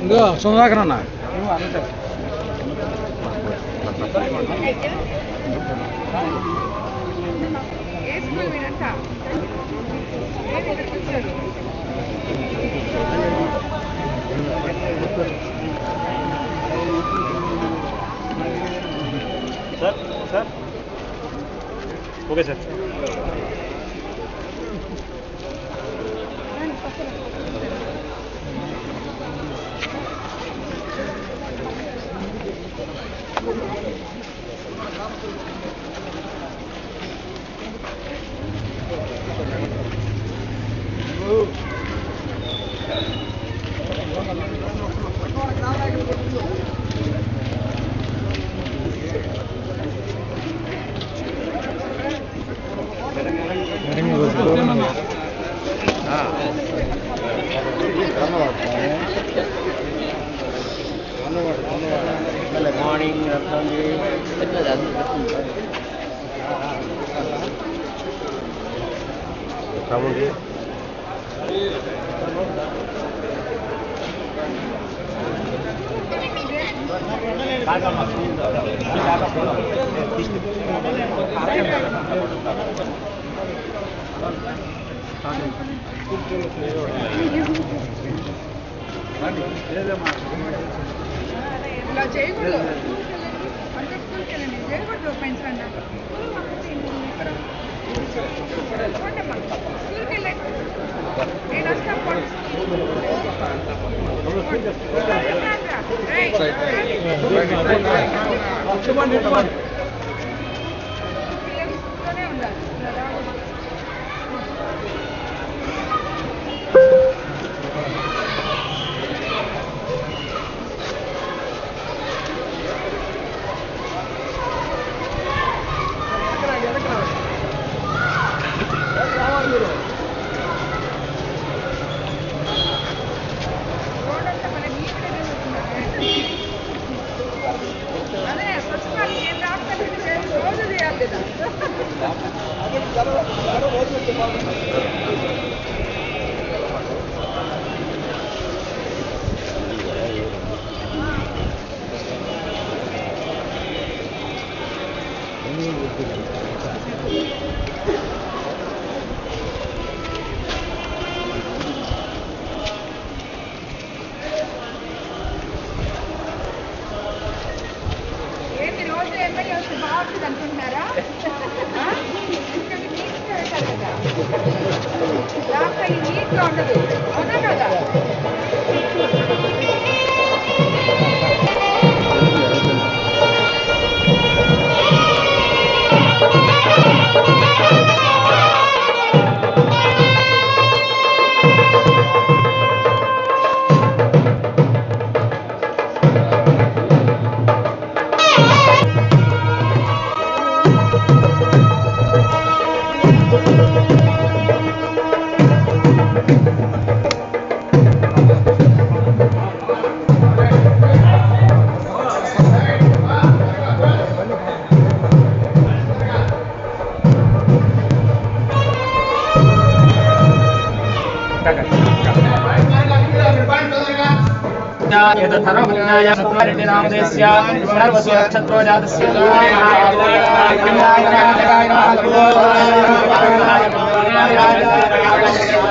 ఇంకో సుధాకర్ అన్న sir sir okay sir morning ఇలా చేయకూడదు అంటే స్కూల్కి వెళ్ళండి చేయకూడదు పెంచండి చూడమ్మా స్కూల్కి వెళ్ళండి నేను వస్తాను పోండి. రేయ్, పిల్లలు রাখবো सर्वसुरक्षत्रो जातस्य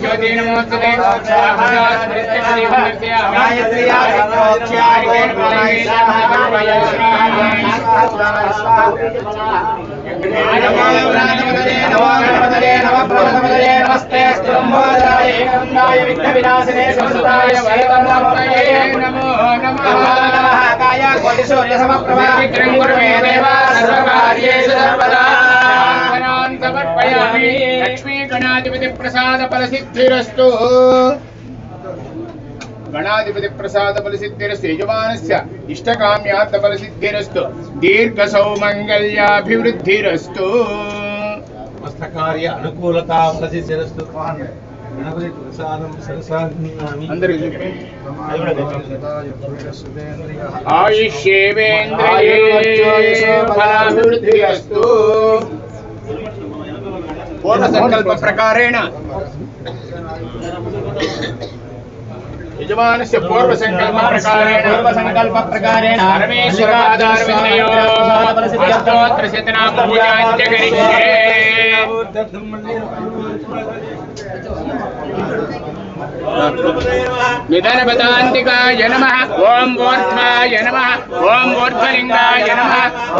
ज्योतिर्मोत्सवे నమస్తే స్తోమోదాయ ఏకందాయ విఘ్న వినాశనే సంసుతాయ వరదమూర్తయే నమో నమః కాయ కోటి సూర్య సమప్రభా విక్రమ కుర్మే దేవా సర్వకార్యేషు సర్వదా సమర్పయామి లక్ష్మీ గణాధిపతి ప్రసాద ఫలసిద్ధిరస్తు గణాధిపతి ప్రసాద ఫలసిద్ధిరస్తు యజమానస్య ఇష్టకామ్యార్థ ఫలసిద్ధిరస్తు దీర్ఘ సౌమంగళ్యాభివృద్ధిరస్తు మస్తకార్య అనుకూలత ప్రసిద్ధిరస్తు గణపతి ప్రసాదం సరసామి అందరికీ ఆయుష్యేవేంద్రియే ఫలాభివృద్ధిరస్తు పూర్ణ సంకల్ప ప్రకారేణ यजमानस्य पूर्वसङ्कल्प प्रकारेण पूर्वसङ्कल्प प्रकारेण प्रकार मिदन वेदांतिकाय नम ओं वोर्ध्वाय नम ओं वोर्ध्वलिंगाय नम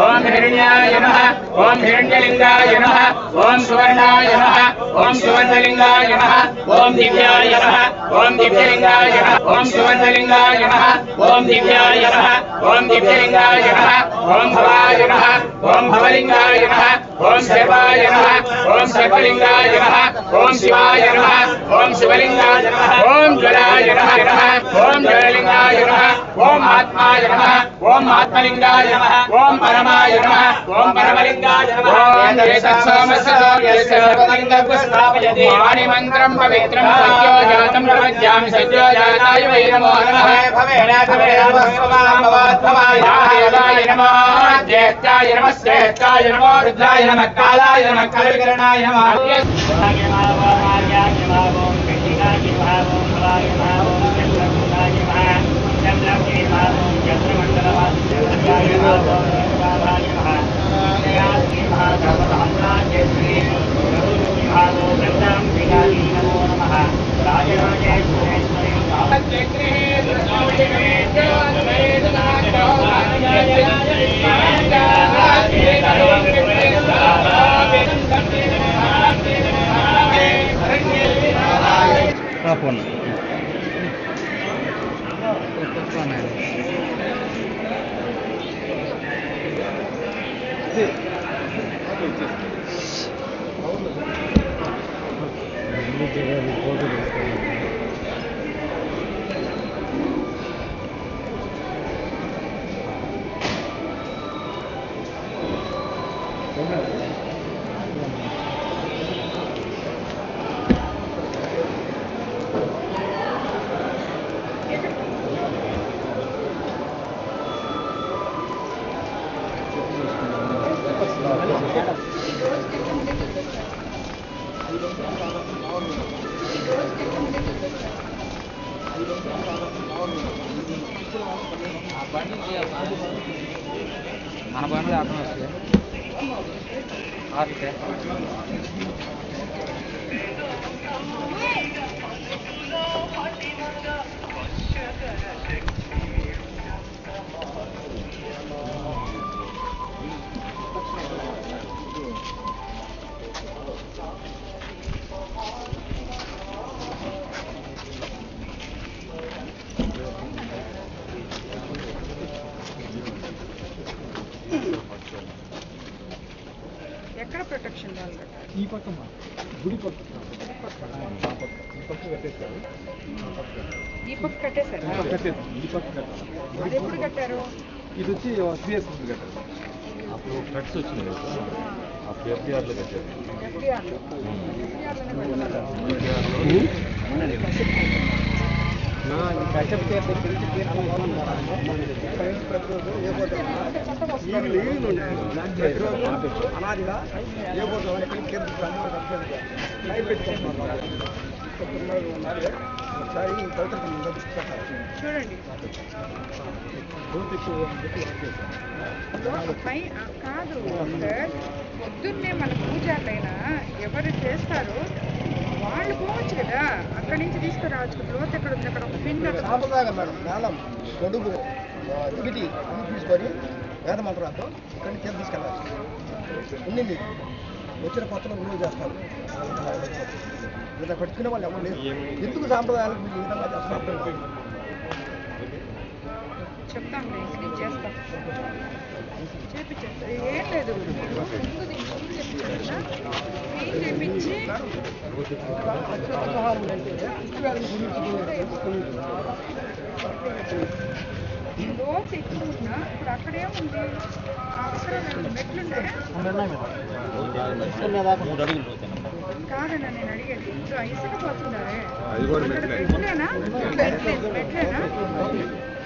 ओं हिरण्याय नम ओं हिरण्यलिंगाय नम ओं सुवर्णाय नम ओं सुवर्णलिंगाय नम ओं दिव्याय नम ओं दिव्यलिंगाय नम ओं सुवर्णलिंगाय नम ओं दिव्याय नम ओं दिव्यलिंगाय नम ओं भवाय नम ओं भवलिंगाय नम ओं सर्वाय नम ओं सर्वलिंगाय नम ओं शिवाय नम ஓம் சிவலிங்காய நம ஓம் ஜலாய நம ஓம் ஜலலிங்காய நம ஓம் ஆத்மாய நம ஓம் ஆத்மலிங்காய நம ஓம் பரமாய நம ஓம் பரமலிங்காய நம ஓம் சோமசோமலிங்கபுஸ்தாபயதி வாணி மந்திரம் பவித்ரம் சத்யோ ஜாதம் பிரபத்யாமி சத்யோ ஜாதாய வை நமோ நம பவேனா பவேனா பவாத்மவாயாய நமோ ஜேஷ்டாய நம நமோ ருத்ராய நம காலாய நம கலவிகரணாய நம đúng rồi. ఈ పక్క గుడి పక్క ఈ పక్క కట్టేస్తారు ఈ పక్క కట్టేశారా కట్టేస్తాం ఈ పక్క కట్టాలి అది ఎప్పుడు కట్టారు ఇది వచ్చి ముందు కట్టారు అప్పుడు ఫ్లడ్స్ వచ్చినాయి కదా అప్పుడు ఎఫ్డిఆర్లో కట్టారు ఎఫ్డీఆర్లో ఎఫ్డీఆర్లోనే కట్టారు అనాదిగా ఏ పెట్టుకుంటున్నారు ఒకసారి చూడండి పై ఆ, కాదు సార్ పొద్దున్నే మన పూజారులైనా ఎవరు చేస్తారో వాళ్ళు పోవచ్చు కదా. అక్కడి నుంచి తీసుకురావచ్చు. లోతు ఎక్కడ ఉంది? అక్కడ ఒక పిన్ సాంప్రదాయం మేడం మేళం గొడుగు దిగిటి అన్ని తీసుకొని వేద మంత్రాలతో ఇక్కడి నుంచి తీసుకెళ్ళాలి. ఉండింది. వచ్చిన కొత్తలో విలువ చేస్తారు. ఇలా పెట్టుకునే వాళ్ళు ఎవరు లేరు. ఎందుకు సాంప్రదాయాలకు మీరు ఈ విధంగా చేస్తున్నారు? చెప్తాం చేస్తా. చేపించేస్తా ఏం లేదు. చేపించి లోతు ఎక్కువ ఇప్పుడు అక్కడే ఉంది అక్కడ మెట్లున్నాయా మూడు కాదన్నా నేను అడిగేది ఇప్పుడు మెట్లేనా మెట్లేనా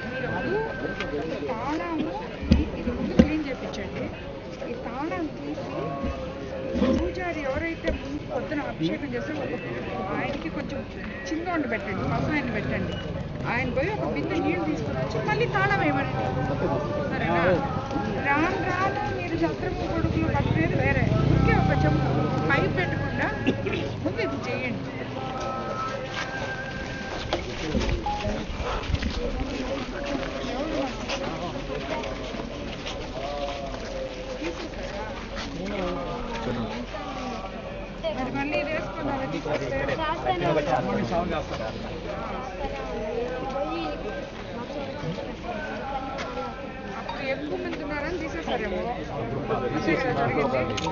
మీరు పొద్దున అభిషేకం చేస్తే ఆయనకి కొంచెం చిన్న పెట్టండి పసు ఆయన పెట్టండి. ఆయన పోయి ఒక బిందె నీళ్ళు తీసుకుని వచ్చి మళ్ళీ తాళం వేయమనండి సరేనా? రాను రాను మీరు శస్త్రము కొడుకులు పట్టుకునేది వేరే. ఇంకే ఒక చెంపు పైప్ పెట్టకుండా ముందు ఇది చేయండి మరి మళ్ళీ ఇది వేసుకున్నారా అప్పుడు ఎక్కువ మంది ఉన్నారని తీసేసారేమో అంతే కదా జరిగింది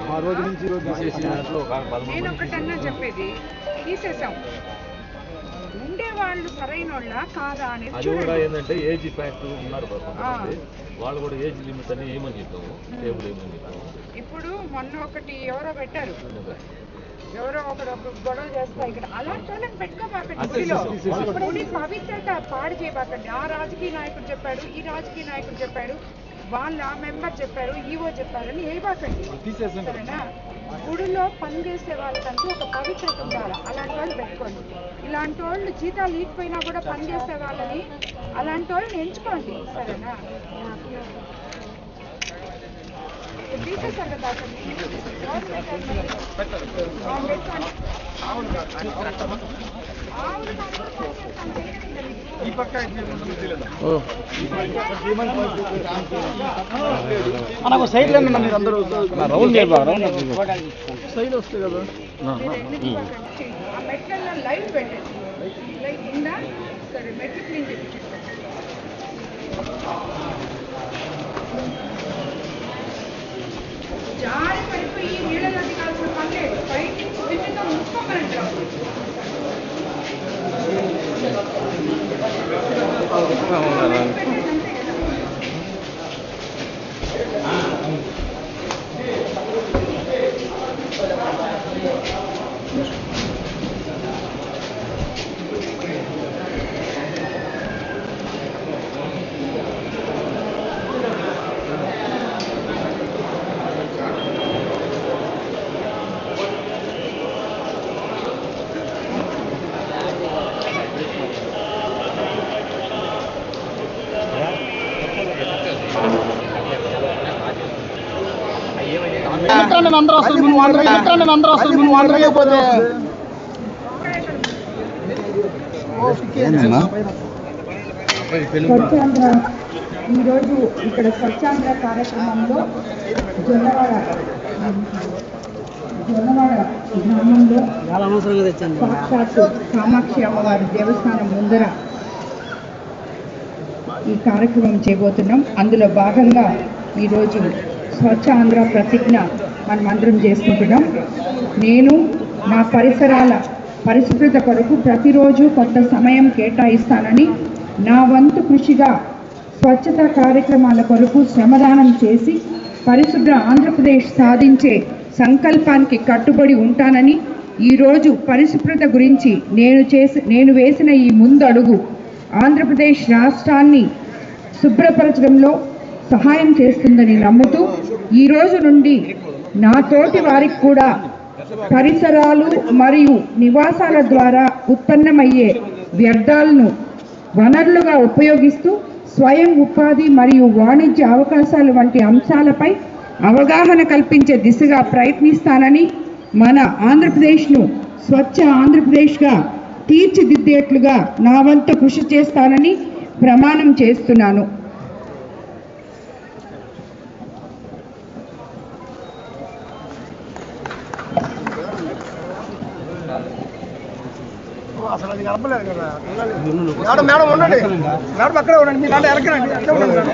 ఆ రోజు నుంచి నేను ఒకటన్నా చెప్పేది తీసేసాం ఉండేవాళ్ళు సరైన వాళ్ళ కాదా అనేది అది కూడా ఏంటంటే ఏజ్ ఫ్యాక్ట్ ఉన్నారు కొంతమంది వాళ్ళు కూడా ఏజ్ లిమిట్ అని ఏమని చెప్పాము టేబుల్ ఏమని చెప్పాము ఇప్పుడు మొన్న ఒకటి ఎవరో పెట్టారు. ఎవరో ఒకడు ఒక గొడవ చేస్తా ఇక్కడ. అలాంటి వాళ్ళని పెట్టుకోబాకండి పవిత్రత పాడు చేయబాకండి. ఆ రాజకీయ నాయకుడు చెప్పాడు ఈ రాజకీయ నాయకుడు చెప్పాడు వాళ్ళ మెంబర్ చెప్పారు ఈవో చెప్పారని వేయబాకండి. సరేనా? గుడిలో పనిచేసే వాళ్ళకంటూ ఒక పవిత్రత ఉండాలి. అలాంటి వాళ్ళు పెట్టుకోండి. ఇలాంటి వాళ్ళు జీతాలు ఈకపోయినా కూడా పనిచేసే వాళ్ళని అలాంటి వాళ్ళని ఎంచుకోండి. సరేనా తీసేశారు కదా అసలు. ఎవరు పెట్టారు మరి? ఆ, పెట్టండి. ఆవులు ఈ పక్క. మనకు సైడ్లో మీరు అందరూ రౌండ్ సైడ్ కదా. మీరు ఎన్ని పక్కన ఆ మెట్లలో లైట్ పెట్టండి లైట్ ఉందా? సరే మెట్లు క్లీన్ ജാതി പരിപ്പ് ഈ వాటర్ ఎలక్ట్రానిక్ అందరూ వస్తారు. ముందు వాటర్ అయిపోతే స్వచ్ఛాంధ్ర. ఈరోజు ఇక్కడ స్వచ్ఛాంధ్ర కార్యక్రమంలో జొన్నవాడ జొన్నవాడ గ్రామంలో సాక్షాత్తు కామాక్షి అమ్మవారి దేవస్థానం ముందర ఈ కార్యక్రమం చేయబోతున్నాం. అందులో భాగంగా ఈరోజు స్వచ్ఛ ఆంధ్ర ప్రతిజ్ఞ మనం అందరం చేసుకుంటున్నాం. నేను నా పరిసరాల పరిశుభ్రత కొరకు ప్రతిరోజు కొంత సమయం కేటాయిస్తానని నా వంతు కృషిగా స్వచ్ఛత కార్యక్రమాల కొరకు శ్రమదానం చేసి పరిశుభ్ర ఆంధ్రప్రదేశ్ సాధించే సంకల్పానికి కట్టుబడి ఉంటానని ఈరోజు పరిశుభ్రత గురించి నేను చేసి నేను వేసిన ఈ ముందు అడుగు ఆంధ్రప్రదేశ్ రాష్ట్రాన్ని శుభ్రపరచడంలో సహాయం చేస్తుందని నమ్ముతూ ఈ రోజు నుండి నా తోటి వారికి కూడా పరిసరాలు మరియు నివాసాల ద్వారా ఉత్పన్నమయ్యే వ్యర్థాలను వనరులుగా ఉపయోగిస్తూ స్వయం ఉపాధి మరియు వాణిజ్య అవకాశాలు వంటి అంశాలపై అవగాహన కల్పించే దిశగా ప్రయత్నిస్తానని మన ఆంధ్రప్రదేశ్ను స్వచ్ఛ ఆంధ్రప్రదేశ్గా తీర్చిదిద్దేట్లుగా నా వంతు కృషి చేస్తానని ప్రమాణం చేస్తున్నాను. అసలు అది కలపలేదు కదా మేడం మేడం ఉండండి మేడం అక్కడే ఉండండి మీ దాంట్లో వెనకనండి అక్కడే ఉండండి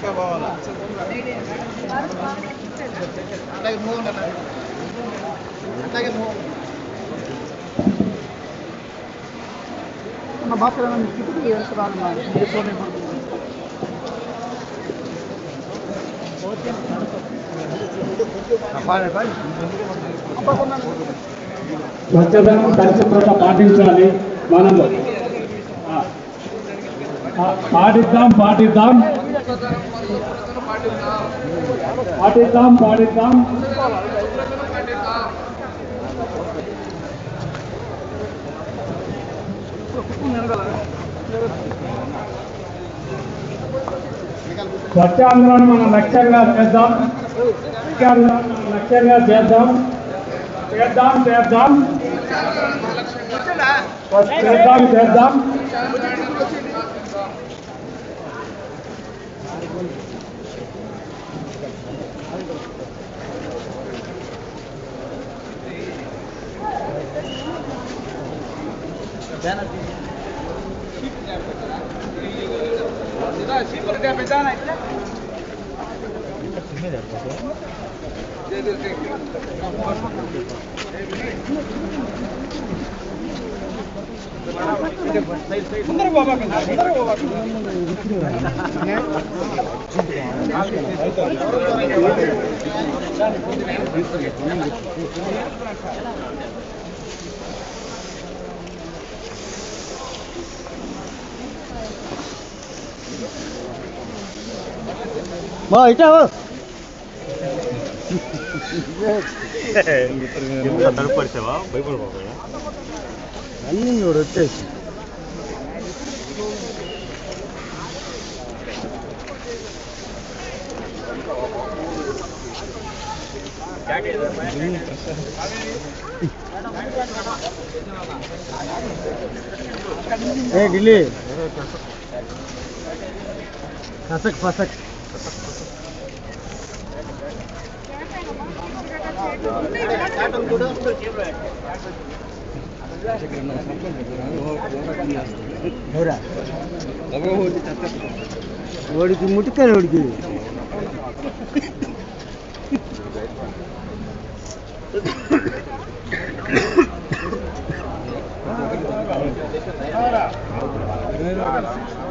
వెనక ఉండండి. అమ్మ వెనక కొంచెం ఎక్కడన్నా అటు పక్క ఇటు పక్కలు కూడా పడతారా ఎక్కడన్నా స్వచ్ఛతను పరిశుభ్రత పాటించాలి మనము ఆ, ఆ, పాటిద్దాం పాటిద్దాం పాటిద్దాం పాటిద్దాం స్వచ్ఛాంధ్రాన్ని మనం లక్ష్యంగా చేద్దాం స్వచ్ఛాంధ్రాన్ని మనం లక్ష్యంగా చేద్దాం చేద్దాం చేద్దాం చేద్దాం చేద్దాం सुंदर बाबा के सुंदर ಬಾ ಐಟಾ ತಡ್ಪಡಿಸವಾ ಬೈಬಲ್ ಬಾಬಣ್ಣ ಅಲ್ಲಿ ನೋಡುತ್ತೆ ಏ ఓడోడు ఇటు పోతాం అన్నా చూడు కొద్దిగా వెనక్కరండి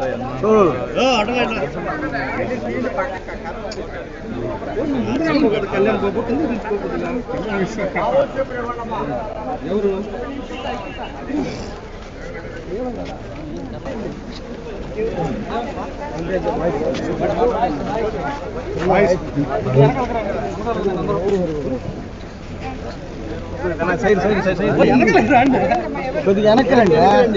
పెట్టాల్సిన పేపర్ అన్ని ఎత్తుకురా. అన్ని స్టార్ట్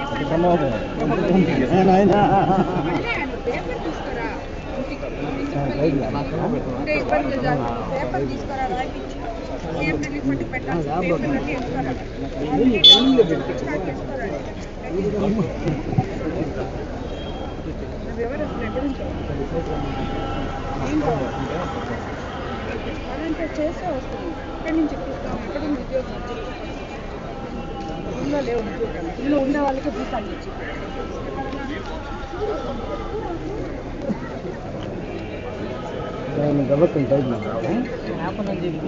అదంతా చేస్తే వస్తుంది. ఎక్కడి నుంచి ఎక్కిస్తాం ఎక్కడి నుంచి ఉద్యోగం ఇంట్లో లేవు. ఇంట్లో ఉండే వాళ్ళకి జీతాలు ఇచ్చి.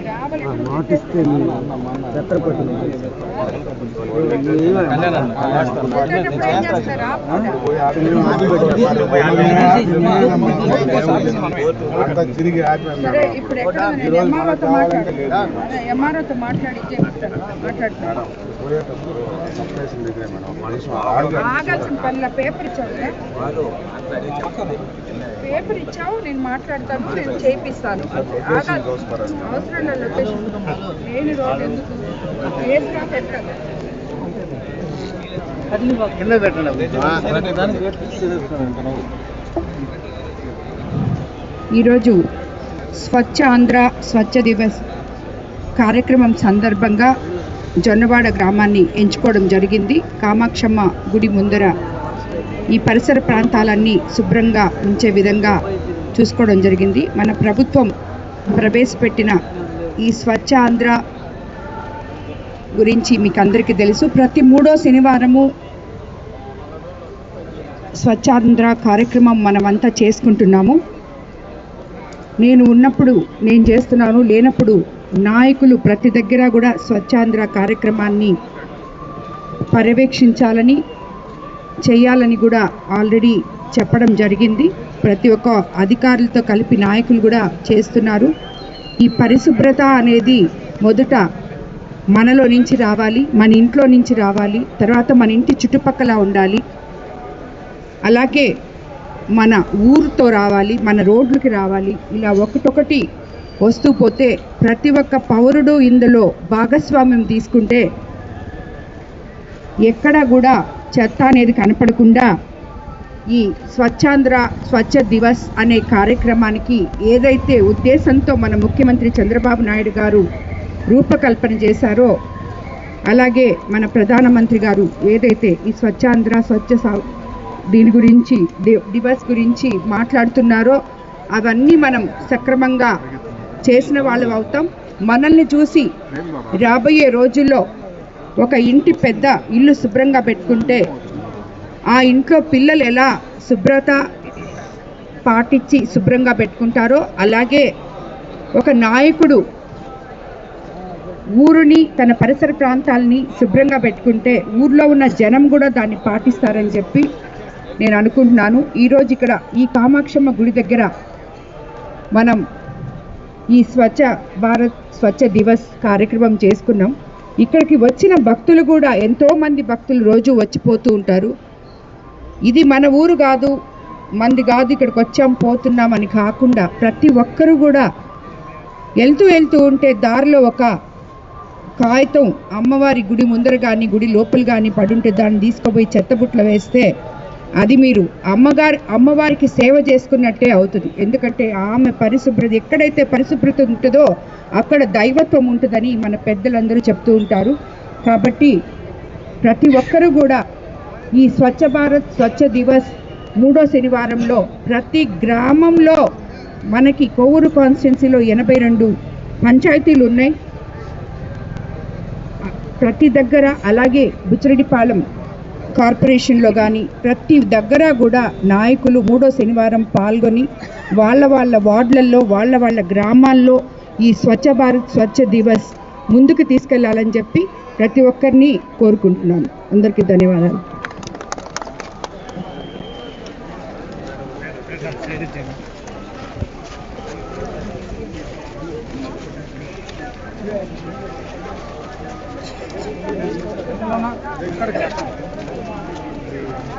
రావాలి మాటిస్తే ఛత్రపతి ఇప్పుడు ఎక్కడ ఎంఆర్ఓతో అదే ఆగాల్సిన పనిలో పేపర్ ఇచ్చావు? పేపర్ ఇచ్చావు నేను మాట్లాడతాను నేను చేపిస్తాను. ఆగాలి అవసరం లొకేషన్ ఎందుకు? పెట్టాలి కింద పెట్టండి చేస్తాను ఈరోజు స్వచ్ఛ ఆంధ్ర స్వచ్ఛ దివస్ కార్యక్రమం సందర్భంగా జొన్నవాడ గ్రామాన్ని ఎంచుకోవడం జరిగింది. కామాక్షమ్మ గుడి ముందర ఈ పరిసర ప్రాంతాలన్నీ శుభ్రంగా ఉంచే విధంగా చూసుకోవడం జరిగింది. మన ప్రభుత్వం ప్రవేశపెట్టిన ఈ స్వచ్ఛ ఆంధ్ర గురించి మీకు అందరికీ తెలుసు. ప్రతి మూడో శనివారము స్వచ్ఛాంధ్ర కార్యక్రమం మనమంతా చేసుకుంటున్నాము. నేను ఉన్నప్పుడు నేను చేస్తున్నాను లేనప్పుడు నాయకులు ప్రతి దగ్గర కూడా స్వచ్ఛాంధ్ర కార్యక్రమాన్ని పర్యవేక్షించాలని చేయాలని కూడా ఆల్రెడీ చెప్పడం జరిగింది. ప్రతి ఒక్క అధికారులతో కలిపి నాయకులు కూడా చేస్తున్నారు. ఈ పరిశుభ్రత అనేది మొదట మనలో నుంచి రావాలి మన ఇంట్లో నుంచి రావాలి తర్వాత మన ఇంటి చుట్టుపక్కల ఉండాలి. అలాగే మన ఊరితో రావాలి మన రోడ్లకి రావాలి. ఇలా ఒకటొకటి వస్తూ పోతే ప్రతి ఒక్క పౌరుడు ఇందులో భాగస్వామ్యం తీసుకుంటే ఎక్కడ కూడా చెత్త అనేది కనపడకుండా ఈ స్వచ్ఛాంధ్ర స్వచ్ఛ దివస్ అనే కార్యక్రమానికి ఏదైతే ఉద్దేశంతో మన ముఖ్యమంత్రి చంద్రబాబు నాయుడు గారు రూపకల్పన చేశారో అలాగే మన ప్రధానమంత్రి గారు ఏదైతే ఈ స్వచ్ఛాంధ్ర స్వచ్ఛ దీని గురించి దివస్ గురించి మాట్లాడుతున్నారో అవన్నీ మనం సక్రమంగా చేసిన వాళ్ళు అవుతాం. మనల్ని చూసి రాబోయే రోజుల్లో ఒక ఇంటి పెద్ద ఇల్లు శుభ్రంగా పెట్టుకుంటే ఆ ఇంట్లో పిల్లలు ఎలా శుభ్రత పాటించి శుభ్రంగా పెట్టుకుంటారో అలాగే ఒక నాయకుడు ఊరుని తన పరిసర ప్రాంతాలని శుభ్రంగా పెట్టుకుంటే ఊర్లో ఉన్న జనం కూడా దాన్ని పాటిస్తారని చెప్పి నేను అనుకుంటున్నాను. ఈరోజు ఇక్కడ ఈ కామాక్షమ్మ గుడి దగ్గర మనం ఈ స్వచ్ఛ భారత్ స్వచ్ఛ దివస్ కార్యక్రమం చేసుకున్నాం. ఇక్కడికి వచ్చిన భక్తులు కూడా ఎంతోమంది భక్తులు రోజు వచ్చిపోతూ ఉంటారు. ఇది మన ఊరు కాదు మంది కాదు ఇక్కడికి వచ్చాం పోతున్నాం అని కాకుండా ప్రతి ఒక్కరూ కూడా వెళ్తూ వెళ్తూ ఉంటే దారిలో ఒక కాగితం అమ్మవారి గుడి ముందర కానీ గుడి లోపల కానీ పడుంటే దాన్ని తీసుకుపోయి చెత్తబుట్ల వేస్తే అది మీరు అమ్మగారి అమ్మవారికి సేవ చేసుకున్నట్టే అవుతుంది. ఎందుకంటే ఆమె పరిశుభ్రత ఎక్కడైతే పరిశుభ్రత ఉంటుందో అక్కడ దైవత్వం ఉంటుందని మన పెద్దలందరూ చెప్తూ ఉంటారు. కాబట్టి ప్రతి ఒక్కరూ కూడా ఈ స్వచ్ఛ భారత్ స్వచ్ఛ దివస్ మూడో శనివారంలో ప్రతి గ్రామంలో మనకి కొవ్వూరు కాన్స్టిట్యున్సీలో ఎనభై రెండు పంచాయతీలు ఉన్నాయి. ప్రతి దగ్గర అలాగే బుచ్చిరెడ్డిపాలెం కార్పొరేషన్లో కానీ ప్రతి దగ్గర కూడా నాయకులు మూడో శనివారం పాల్గొని వాళ్ళ వాళ్ళ వార్డులలో వాళ్ళ వాళ్ళ గ్రామాల్లో ఈ స్వచ్ఛ భారత్ స్వచ్ఛ దివస్ ముందుకు తీసుకెళ్ళాలని చెప్పి ప్రతి ఒక్కరిని కోరుకుంటున్నాను. అందరికీ ధన్యవాదాలు.